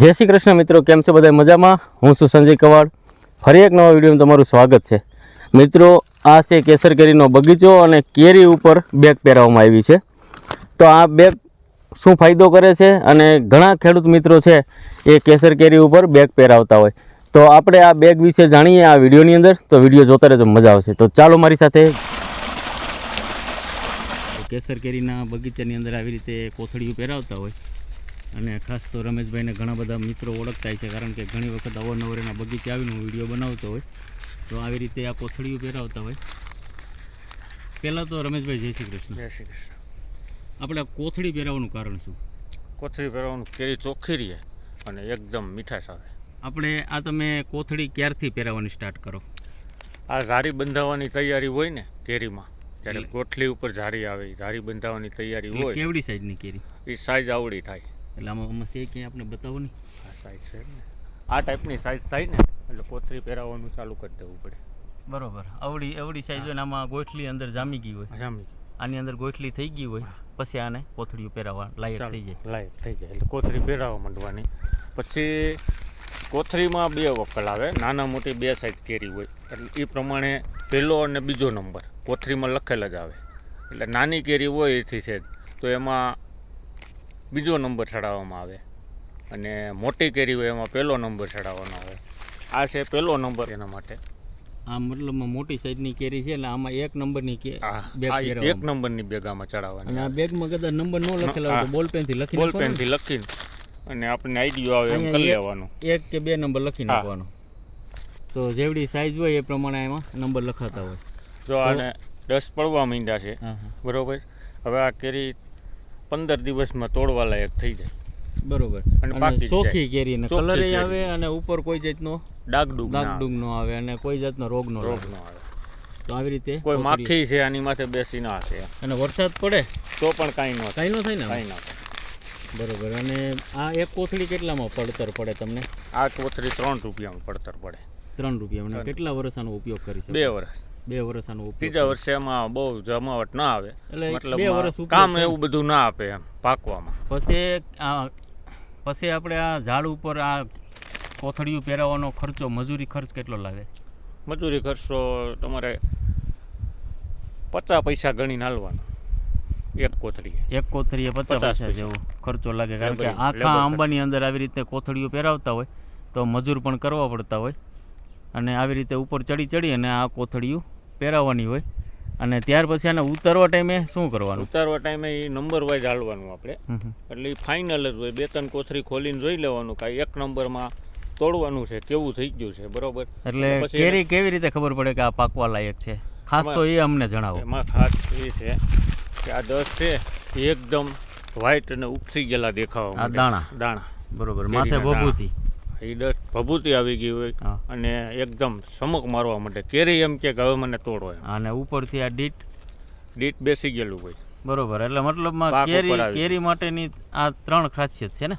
જય શ્રી કૃષ્ણ મિત્રો, કેમ છો બધા મજામાં? હું છું સંજય કવાડ. ફરી એક નવા વિડીયોમાં તમારું સ્વાગત છે. મિત્રો, આ છે કેસર કેરીનો બગીચો અને કેરી ઉપર બેગ પહેરાવવામાં આવી છે. તો આ બેગ શું ફાયદો કરે છે અને ઘણા ખેડૂત મિત્રો છે એ કેસર કેરી ઉપર બેગ પહેરાવતા હોય. તો આપણે આ બેગ વિશે જાણીએ આ વિડીયોની અંદર. તો વીડિયો જોતા રહેજો, મજા આવશે. તો ચાલો મારી સાથે કેસર કેરીના બગીચાની અંદર આવી રીતે કોથળીઓ પહેરાવતા હોય. અને ખાસ તો રમેશભાઈને ઘણા બધા મિત્રો ઓળખતા છે કારણ કે ઘણી વખત અવારનવાર એના બગીચે આવીને હું વીડિયો બનાવતો હોય તો આવી રીતે આ કોથળીઓ પહેરાવતા હોય. પહેલાં તો રમેશભાઈ જય શ્રી કૃષ્ણ. જય શ્રી કૃષ્ણ. આપણે કોથળી પહેરાવવાનું કારણ શું? કોથળી પહેરાવવાનું કેરી ચોખ્ખી રહે અને એકદમ મીઠાશ આવે. આપણે આ તમે કોથળી ક્યારથી પહેરાવવાની સ્ટાર્ટ કરો? આ ઝારી બંધાવવાની તૈયારી હોય ને કેરીમાં ત્યારે કોથળી ઉપર ઝારી આવે ઝારી બંધાવવાની તૈયારી હોય કેવડી સાઈઝની કેરી? એ સાઈઝ આવડી થાય. એટલે આમાં આમાં છે ક્યાંય આપણે બતાવો નહીં. આ સાઈઝ છે ને આ ટાઈપની સાઈઝ થાય ને એટલે કોથરી પહેરાવવાનું ચાલુ કરી દેવું પડે. બરોબર. અવડી અવડી સાઈઝ હોય ને આમાં ગોઠલી અંદર જામી ગઈ હોય. જામી આની અંદર ગોઠલી થઈ ગઈ હોય પછી આને કોથળીઓ પહેરાવવા લાયક થઈ જાય. લાયક થઈ જાય. એટલે કોથળી પહેરાવવા માંડવાની. પછી કોથળીમાં બે વકલ આવે. નાના મોટી બે સાઈઝ કેરી હોય. એટલે એ પ્રમાણે પહેલો અને બીજો નંબર કોથળીમાં લખેલ જ આવે. એટલે નાની કેરી હોય એથી છે જ. તો એમાં બીજો નંબર ચડાવવામાં આવે. અને મોટી કેરી હોય એમાં પહેલો નંબર ચડાવવાનો આવે. આ છે પહેલો નંબર એના માટે. આ મતલબમાં મોટી સાઈઝની કેરી છે એટલે આમાં એક નંબરની કે બેગ એક નંબરની બેગામાં આમાં ચડાવવાની આ બેગમાં કદાચ નંબર ન લખેલા હોય તો. બોલ પેનથી લખી બોલ પેનથી લખીને અને આપણને આઈડિયો આવે એમ કરી લેવાનો. એક કે બે નંબર લખી. નાખવાનો. તો જેવડી સાઈઝ હોય એ પ્રમાણે એમાં નંબર લખાતા હોય. જો આને દસ પડવા માંડ્યા છે. બરોબર? હવે આ કેરી પંદર દિવસમાં તોડવા લાયક થઈ જાય. બરોબર. અને સોખી કેરી ને કલર આવે અને ઉપર કોઈ જાતનો ડાગડુગ ડાગડુગ નો આવે અને કોઈ જાતનો રોગ નો રોગ નો આવે. તો આવી રીતે કોઈ માખી છે આની માથે બેસી ના હશે. અને વરસાદ પડે? તો પણ કાંઈ ન થાય. કાંઈ ન થાય ને? કાંઈ ના બરોબર. અને આ એક કોથળી કેટલામાં પડતર પડે તમને? આ કોથળી ત્રણ રૂપિયામાં પડતર પડે. ત્રણ રૂપિયા કેટલા વર્ષ આનો ઉપયોગ કરી શકે બે વર્ષ બે વર્ષ આનો ત્રીજા વર્ષે એમાં બહુ જમાવટ ના આવે. એટલે મતલબ બે વર્ષ કામ એવું બધું ના આપે એમ પાકવામાં. પછી પછી આપણે આ ઝાડ ઉપર આ કોથળીઓ પહેરાવવાનો ખર્ચો મજૂરી ખર્ચ કેટલો લાગે? મજૂરી ખર્ચો તમારે પચાસ પૈસા ગણીને હાલવાનો એક કોથળી એક કોથળીએ પચાસ પૈસા. જેવો ખર્ચો લાગે. કારણ કે આખા આંબાની અંદર આવી રીતે કોથળીઓ પહેરાવતા હોય તો મજૂર પણ કરવા પડતા હોય. અને આવી રીતે ઉપર ચડી ચડી અને આ કોથળીઓ પહેરાવવાની હોય. અને ત્યાર પછી આને ઉતારવા ટાઈમે શું કરવાનું? ઉતારવા ટાઈમે એ નંબર વાઇઝ હાલવાનું આપણે. એટલે એ ફાઇનલ જ હોય. બે ત્રણ કોથરી ખોલીને જોઈ લેવાનું કે એક નંબરમાં તોડવાનું છે કેવું થઈ ગયું છે બરોબર? એટલે કેરી કેવી રીતે ખબર પડે કે આ પાકવા લાયક છે? ખાસ તો એ અમને જણાવો. એમાં ખાસ એ છે કે આ દસ છે એકદમ વ્હાઇટ અને ઉપસી ગયેલા દેખાવા દાણા. દાણા. બરોબર. માથે દાણા. એ ભભૂતિ આવી ગઈ હોય અને એકદમ સમક મારવા માટે કેરી એમ કે હવે મને તોડો અને ઉપરથી આ ડીટ? ડીટ બેસી ગયેલું હોય. બરોબર એટલે મતલબમાં કેરી કેરી માટેની આ ત્રણ ખાસિયત છે ને?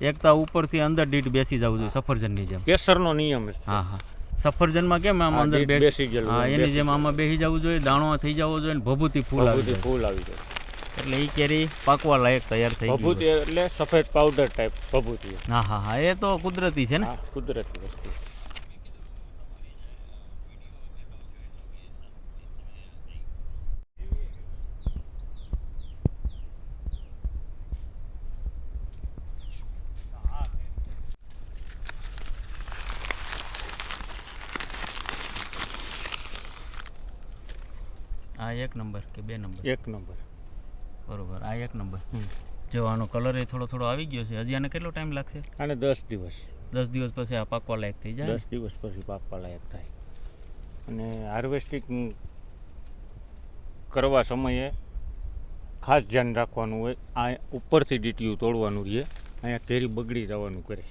એક તો ઉપરથી અંદર ડીટ બેસી જવું જોઈએ સફરજનની જેમ. કેસરનો નિયમ હા હા. સફરજનમાં કેમ આમ અંદર બેસી ગયેલું હા એની જેમ આમાં બેસી જવું જોઈએ દાણો થઈ જવો જોઈએ ને ભભૂતિ ફૂલ આવી ફૂલ આવી જાય. એટલે એ કેરી પાકવા લાયક તૈયાર થઈ ગઈ ભભૂતિ હોય. એટલે સફેદ પાવડર ટાઈપ ભભૂતિ. હા હા હા. એ તો કુદરતી છે ને? હા કુદરતી વસ્તુ. આ એક નંબર કે બે નંબર? એક નંબર. બરોબર. આ એક નંબર. જો આનો કલર એ થોડો થોડો આવી ગયો છે. હજી આને કેટલો ટાઈમ લાગશે? અને દસ દિવસ. દસ દિવસ પછી આ પાકવા લાયક થઈ જાય દસ દિવસ પછી પાકવા લાયક થાય. અને હાર્વેસ્ટિંગ કરવા સમયે ખાસ ધ્યાન રાખવાનું હોય. આ ઉપરથી ડીટીયું તોડવાનું રહે. અહીંયા કેરી બગડી જવાનું કરે.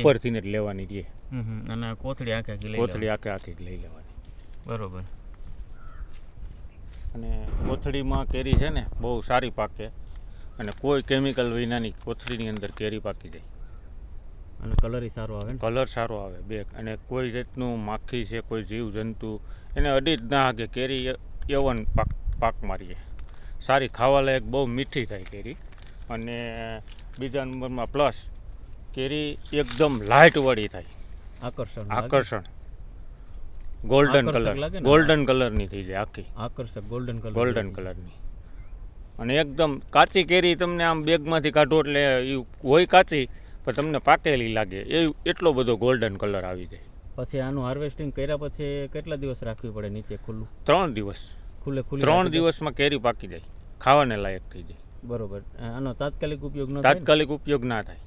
ઉપરથી જ લેવાની રહે. અને કોથળી આખે કોથળી આખે આખી લઈ લેવાની. બરોબર. અને કોથળીમાં કેરી છે ને બહુ સારી પાકે. અને કોઈ કેમિકલ વિનાની કોથળીની અંદર કેરી પાકી જાય. અને કલર સારો આવે કલર સારો આવે બે. અને કોઈ રીતનું માખી છે કોઈ જીવજંતુ એને અડી જ ના કે કેરી એવન પાક પાક મારીએ. સારી ખાવા લાયક બહુ મીઠી થાય કેરી. અને બીજા નંબરમાં પ્લસ કેરી એકદમ લાઇટવાળી થાય. આકર્ષણ આકર્ષણ. ગોલ્ડન કલર ગોલ્ડન કલરની થઈ જાય આખી. આકર્ષક ગોલ્ડન કલર ગોલ્ડન કલરની અને એકદમ કાચી કેરી તમને આમ બેગમાંથી કાઢો એટલે એ હોય કાચી પણ તમને પાકેલી લાગે. એ એટલો બધો ગોલ્ડન કલર આવી જાય. પછી આનું હાર્વેસ્ટિંગ કર્યા પછી કેટલા દિવસ રાખવી પડે નીચે ખુલ્લું? ત્રણ દિવસ. ખુલ્લે ખુલ્લે ત્રણ દિવસમાં કેરી પાકી જાય. ખાવાને લાયક થઈ જાય. બરોબર. આનો તાત્કાલિક ઉપયોગ ન? તાત્કાલિક ઉપયોગ ના થાય.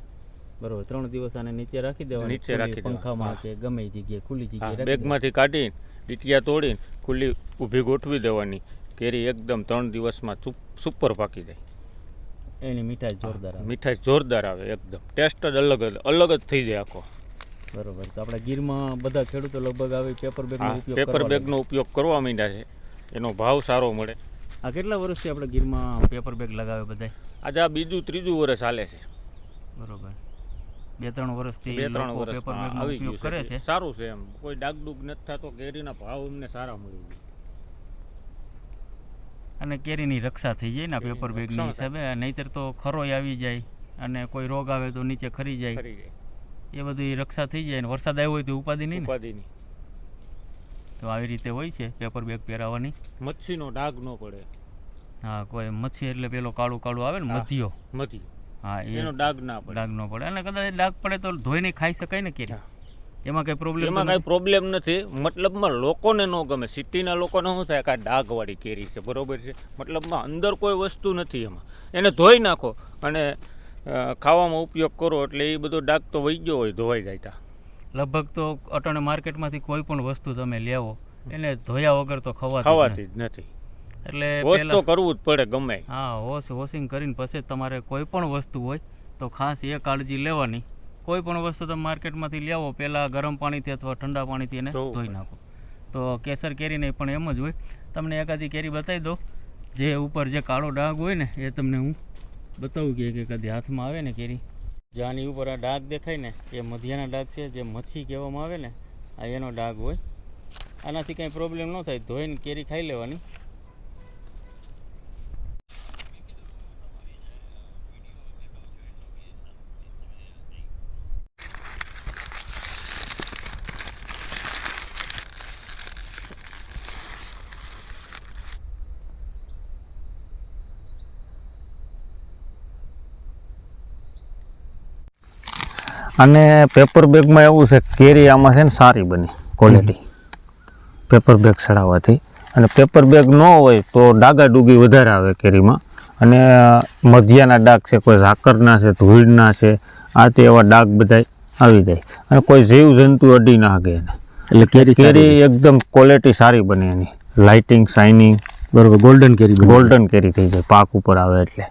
બરોબર ત્રણ દિવસ આને નીચે રાખી દેવાની નીચે રાખી. પંખામાં કે ગમે જગ્યાએ ખુલ્લી જગ્યાએ બેગમાંથી કાઢીને ડીટિયા તોડીને ખુલ્લી ઊભી ગોઠવી દેવાની. કેરી એકદમ ત્રણ દિવસમાં સુપ- સુપર પાકી જાય. એની મીઠાઈ જોરદાર આવે. મીઠાઈ જોરદાર આવે એકદમ. ટેસ્ટ જ અલગ જ અલગ જ થઈ જાય આખો. બરોબર તો આપણા ગીરમાં બધા ખેડૂતો લગભગ આવે પેપર બેગનો ઉપયોગ પેપર બેગનો ઉપયોગ કરવા માંડ્યા છે. એનો ભાવ સારો મળે. આ કેટલા વર્ષથી આપણે ગીરમાં પેપર બેગ લગાવે બધાય? આજે આ બીજું ત્રીજું વર્ષ હાલે છે. બરોબર. બે ત્રણ વર્ષથી બે ત્રણ વર્ષ આવી ઉપયોગ ગયું કરે છે. સારું છે એમ. કોઈ ડાગડુગ નથી થતો કેરીના ભાવ અમને સારા મળી અને કેરીની રક્ષા થઈ જાય ને પેપર બેગની હિસાબે. નહીતર તો ખરોય આવી જાય અને કોઈ રોગ આવે તો નીચે ખરી જાય. એ બધી રક્ષા થઈ જાય ને વરસાદ આવ્યો હોય તો ઉપાધિ નહીં ને? ઉપાધિની. તો આવી રીતે હોય છે પેપર બેગ પહેરાવવાની મચ્છીનો ડાઘ ન પડે. હા કોઈ મચ્છી એટલે પેલો કાળું કાળું આવે ને મધ્યો. મધ્યો. મધી હા એનો ડાઘ ના પડે. ડાઘ ન પડે. અને કદાચ ડાઘ પડે તો ધોઈને ખાઈ શકાય ને કેરી. એમાં કઈ પ્રોબ્લેમ એમાં કાંઈ પ્રોબ્લેમ નથી. મતલબમાં લોકોને ન ગમે. સિટીના લોકોને શું થાય કે ડાઘવાળી કેરી છે? બરોબર છે? મતલબમાં અંદર કોઈ વસ્તુ નથી એમાં. એને ધોઈ નાખો. અને ખાવામાં ઉપયોગ કરો એટલે એ બધો ડાઘ તો વહી ગયો હોય ધોવાઈ જાય તા. લગભગ તો અટાણે માર્કેટમાંથી કોઈ પણ વસ્તુ તમે લેવો એને ધોયા વગર તો ખવાતી ખવાતી જ નથી. નથી. એટલે વોશ તો કરવું જ પડે ગમે. હા વોશ વોશિંગ કરીને પછી તમારે કોઈ પણ વસ્તુ હોય તો ખાસ એ કાળજી લેવાની. કોઈ પણ વસ્તુ તમે માર્કેટમાંથી લેવો પહેલાં ગરમ પાણીથી અથવા ઠંડા પાણીથી એને ધોઈ નાખો. તો કેસર કેરીને પણ એમ જ હોય. તમને એકાદી કેરી બતાવી દો જે ઉપર જે કાળો ડાઘ હોય ને એ તમને હું બતાવું કે એકાદી હાથમાં આવે ને કેરી. જે આની ઉપર આ ડાઘ દેખાય ને એ મધ્યાના ડાઘ છે જે મચ્છી કહેવામાં આવે ને આ એનો ડાઘ હોય. આનાથી કાંઈ પ્રોબ્લેમ ન થાય. ધોઈને કેરી ખાઈ લેવાની. અને પેપર બેગમાં એવું છે કેરી આમાં છે ને સારી બની ક્વોલિટી પેપર બેગ ચડાવવાથી. અને પેપર બેગ ન હોય તો ડાગા ડૂગી વધારે આવે કેરીમાં અને મધ્યાના ડાગ છે કોઈ ઝાકરના છે ધૂળના છે આ તે એવા ડાગ બધા આવી જાય. અને કોઈ જીવ જંતુ અડી ના શકે એને. એટલે કેરી કેરી એકદમ ક્વોલિટી સારી બને એની. લાઇટિંગ શાઇનિંગ બરાબર ગોલ્ડન કેરી ગોલ્ડન કેરી થઈ જાય પાક ઉપર આવે એટલે.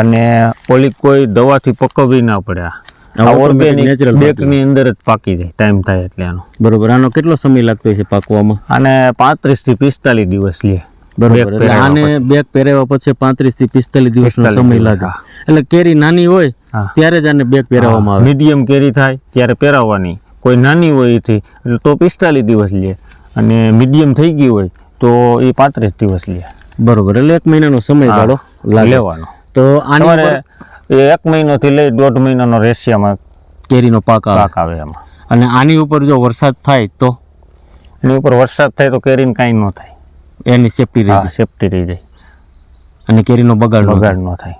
અને ઓલી કોઈ દવાથી પકવવી ના પડે આ. ઓર્ગેનિક બેકની અંદર જ પાકી જાય ટાઈમ થાય એટલે આનો. બરોબર આનો કેટલો સમય લાગતો છે પાકવામાં? અને પાંત્રીસથી પિસ્તાલીસ દિવસ લે. બરોબર એટલે આને. બેગ પહેરાવ્યા પછી પાંત્રીસથી પિસ્તાલીસ દિવસનો સમય લાગે. એટલે કેરી નાની હોય ત્યારે જ આને બેગ પહેરાવવામાં આવે. મીડિયમ કેરી થાય ત્યારે પહેરાવવાની કોઈ નાની હોય એથી એટલે તો પિસ્તાલીસ દિવસ લે. અને મીડિયમ થઈ ગઈ હોય તો એ પાંત્રીસ દિવસ લે. બરોબર એટલે એક મહિનાનો સમયગાળો લાગે. લેવાનો. તો આની એ એક મહિનોથી લઈ દોઢ મહિનાનો રેશિયામાં કેરીનો પાક પાક આવે એમાં. અને આની ઉપર જો વરસાદ થાય તો? એની ઉપર વરસાદ થાય તો કેરીને કાંઈ ન થાય. એની સેફટી રહે જાય. સેફટી રહી જાય. અને કેરીનો બગાડ. બગાડ ન થાય.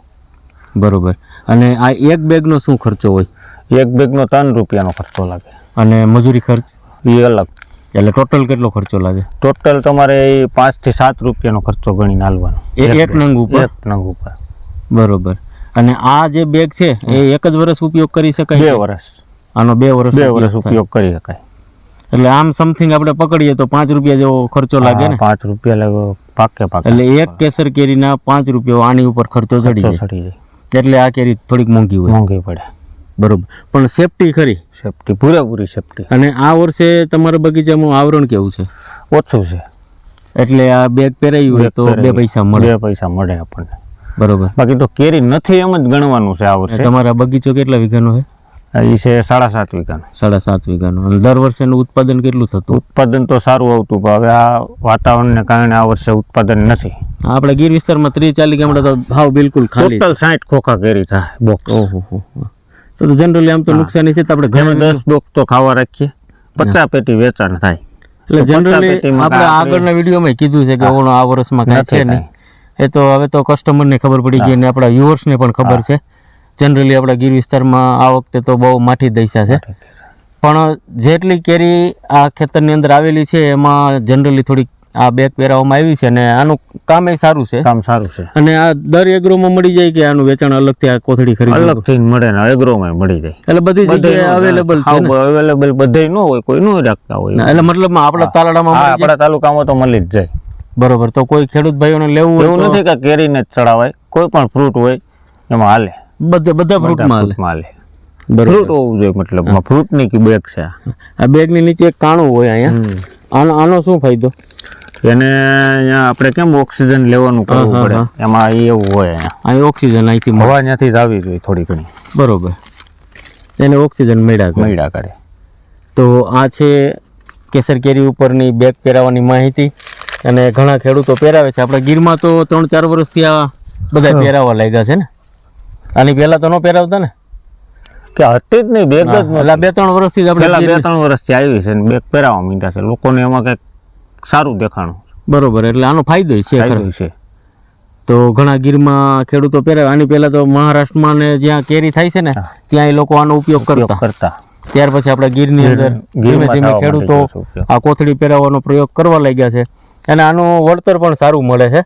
બરોબર. અને આ એક બેગનો શું ખર્ચો હોય? એક બેગનો ત્રણ રૂપિયાનો ખર્ચો લાગે. અને મજૂરી ખર્ચ? એ અલગ. એટલે ટોટલ કેટલો ખર્ચો લાગે? ટોટલ તમારે એ પાંચથી સાત રૂપિયાનો ખર્ચો ગણીને હાલવાનો. એક નંગ ઉપર? એક નંગ ઉપર. બરોબર. અને આ જે બેગ છે એ એક જ વર્ષ ઉપયોગ કરી શકાય બે વર્ષ આનો બે વર્ષ બે વર્ષ ઉપયોગ કરી શકાય. એટલે આમ સમથિંગ આપણે પકડીએ તો પાંચ રૂપિયા જેવો ખર્ચો લાગે ને? પાંચ રૂપિયા લાગે પાકે પાકે. એટલે એક કેસર કેરીના પાંચ રૂપિયા આની ઉપર ખર્ચો ચડી જાય. એટલે આ કેરી થોડીક મોંઘી હોય. મોંઘી પડે. બરોબર. પણ સેફટી ખરી. સેફટી પૂરેપૂરી સેફટી અને આ વર્ષે તમારા બગીચામાં આવરણ કેવું છે? ઓછું છે. એટલે આ બેગ પહેરાયું હોય તો બે પૈસા મળે. બે પૈસા મળે આપણને. બરોબર. બાકી તો કેરી નથી એમ જ ગણવાનું છે આ વર્ષે. તમારા બગીચો કેટલા વીઘાનો છે? એ છે સાડા સાત વીઘાનો. સાડા સાત વીઘાનો. અને દર વર્ષેનું ઉત્પાદન કેટલું થતું? ઉત્પાદન તો સારું આવતું પણ હવે આ વાતાવરણને કારણે આ વર્ષે ઉત્પાદન નથી. આપણે ગીર વિસ્તારમાં ત્રીસ ચાલીસ ગામડા તો ભાવ બિલકુલ ખાલી ટોટલ સાઠ ખોખા કેરી થાય બોક્સ ઓહો. તો જનરલી આમ તો નુકસાની છે તો આપણે ઘણા દસ બોક્સ તો ખાવા રાખીએ. પચાસ પેટી વેચાણ થાય. એટલે જનરલી આપણે આગળના વિડીયોમાં કીધું છે કે ઓનો આ વર્ષમાં કાંઈ છે નહીં. એ તો હવે તો કસ્ટમરને ખબર પડી ગઈ અને આપણા વ્યુઅર્સને પણ ખબર છે. જનરલી આપણા ગીર વિસ્તારમાં આ વખતે તો બહુ માઠી દૈસા છે. પણ જેટલી કેરી આ ખેતરની અંદર આવેલી છે એમાં જનરલી થોડીક આ બેગ પહેરાવવામાં આવી છે અને આનું કામ એ સારું છે. કામ સારું છે. અને આ દર એગ્રોમાં મળી જાય કે આનું વેચાણ અલગથી આ કોથળી ખરીદ અલગ થઈને મળે ને એગ્રોમાં મળી જાય. એટલે બધી જગ્યાએ અવેલેબલ છે અવેલેબલ બધે ન હોય કોઈ ન રાખતા હોય. એટલે મતલબ આપણા તાલાડામાં આપણા તાલુકામાં તો મળી જ જાય. બરોબર. તો કોઈ ખેડૂત ભાઈઓને લેવું હોય એવું નથી કે કેરીને જ ચડાવાય. કોઈ પણ ફ્રૂટ હોય એમાં હાલે. બધા બધા ફ્રૂટમાં હાલે. ફ્રૂટ હોવું જોઈએ મતલબ ફ્રૂટની કે બેગ છે આ. બેગની નીચે એક કાણું હોય અહીંયા. આનો આનો શું ફાયદો? એને અહીંયા આપણે કેમ ઓક્સિજન લેવાનું કરવું પડે? એમાં એવું હોય અહીંયા. અહીં ઓક્સિજન અહીંથી હવા ત્યાંથી જ આવી જોઈએ થોડી ઘણી. બરોબર. એને ઓક્સિજન મળ્યા મળ્યા કરે. તો આ છે કેસર કેરી ઉપરની બેગ પહેરાવવાની માહિતી. અને ઘણા ખેડૂતો પહેરાવે છે. આપણે ગીરમાં તો ત્રણ ચાર વર્ષથી આ બધા પહેરાવા લાગ્યા છે ને. આની પહેલા તો ન પહેરાવતા ને? કે હતી જ નહીં બેગ જ એટલે બે ત્રણ વર્ષથી આપણે બે ત્રણ વર્ષથી આવી છે ને બેગ પહેરાવા માંડ્યા છે. લોકોને એમાં કંઈક સારું દેખાણું બરોબર એટલે આનો ફાયદો છે ફાયદો છે. તો ઘણા ગીરમાં ખેડૂતો પહેરાવે. આની પહેલા તો મહારાષ્ટ્રમાં ને જ્યાં કેરી થાય છે ને ત્યાં એ લોકો આનો ઉપયોગ કરતા. કરતા. ત્યાર પછી આપણે ગીરની અંદર ધીમે ધીમે ખેડૂતો. આ કોથળી પહેરાવવાનો પ્રયોગ કરવા લાગ્યા છે. અને આનું વળતર પણ સારું મળે છે.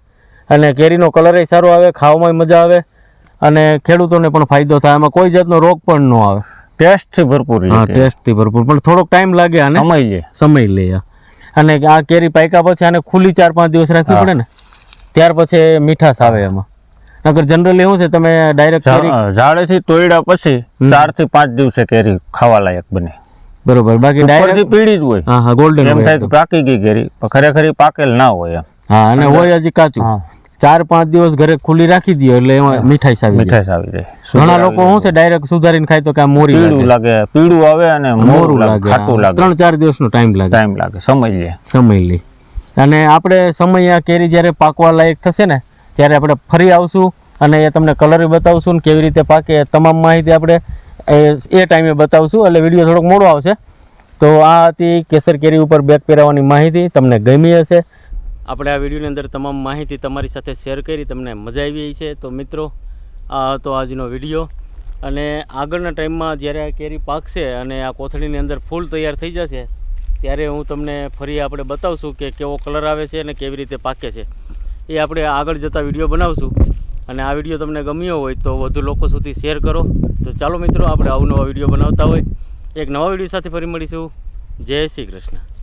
અને કેરીનો કલરય સારો આવે ખાવામાં મજા આવે અને ખેડૂતોને પણ ફાયદો થાય. આમાં કોઈ જાતનો રોગ પણ ન આવે. ટેસ્ટથી ભરપૂર હા ટેસ્ટથી ભરપૂર. પણ થોડોક ટાઈમ લાગે અને સમય લે. સમય લે અને આ કેરી પાક્યા પછી આને ખુલ્લી ચાર પાંચ દિવસ રાખવી પડે ને ત્યાર પછી મીઠાશ આવે એમાં નકર જનરલી શું છે તમે ડાયરેક્ટ ઝાડેથી તોડ્યા પછી ચારથી પાંચ દિવસે કેરી ખાવા લાયક બને. બરોબર. બાકી ડાયરેક્ટ પીળી જ હોય. હા હા ગોલ્ડન એમ થાય પાકી ગઈ ઘેરી. પણ ખરેખર પાકેલ ના હોય હા અને હોય હજી કાચું. ચાર પાંચ દિવસ ઘરે ખુલ્લી રાખી દો એટલે એમાં મીઠાઈ આવી મીઠાઈ આવી જાય. ઘણા લોકો શું છે ડાયરેક્ટ સુધારીને ખાય તો કે આ મોરી પીળું લાગે. પીળું આવે અને મોરું લાગે ખાટું લાગે. ત્રણ ચાર દિવસનો ટાઈમ લાગે. ટાઈમ લાગે. સમય લે. સમય લે. અને આપણે સમય આ કેરી જ્યારે પાકવા લાયક થશે ને ત્યારે આપણે ફરી આવશું અને એ તમને કલર બતાવશું ને કેવી રીતે પાકે તમામ માહિતી આપણે એ એ ટાઈમે બતાવશું એટલે વીડિયો થોડોક મોડો આવશે. તો આ હતી કેસર કેરી ઉપર બેગ પહેરાવવાની માહિતી તમને ગમી હશે. આપણે આ વિડીયોની અંદર તમામ માહિતી તમારી સાથે શેર કરી, તમને મજા આવી છે. તો મિત્રો, આ હતો આજનો વીડિયો અને આગળના ટાઈમમાં જ્યારે આ કેરી પાકશે અને આ કોથળીની અંદર ફૂલ તૈયાર થઈ જશે, ત્યારે હું તમને ફરી આપણે બતાવશું કે કેવો કલર આવે છે અને કેવી રીતે પાકે છે. એ આપણે આગળ જતા વીડિયો બનાવશું. અને આ વીડિયો તમને ગમ્યો હોય તો વધુ લોકો સુધી શેર કરો. તો ચાલો મિત્રો, આપણે અવનવા વીડિયો બનાવતા હોય. એક નવા વીડિયો સાથે ફરી મળીશું. જય શ્રી કૃષ્ણ.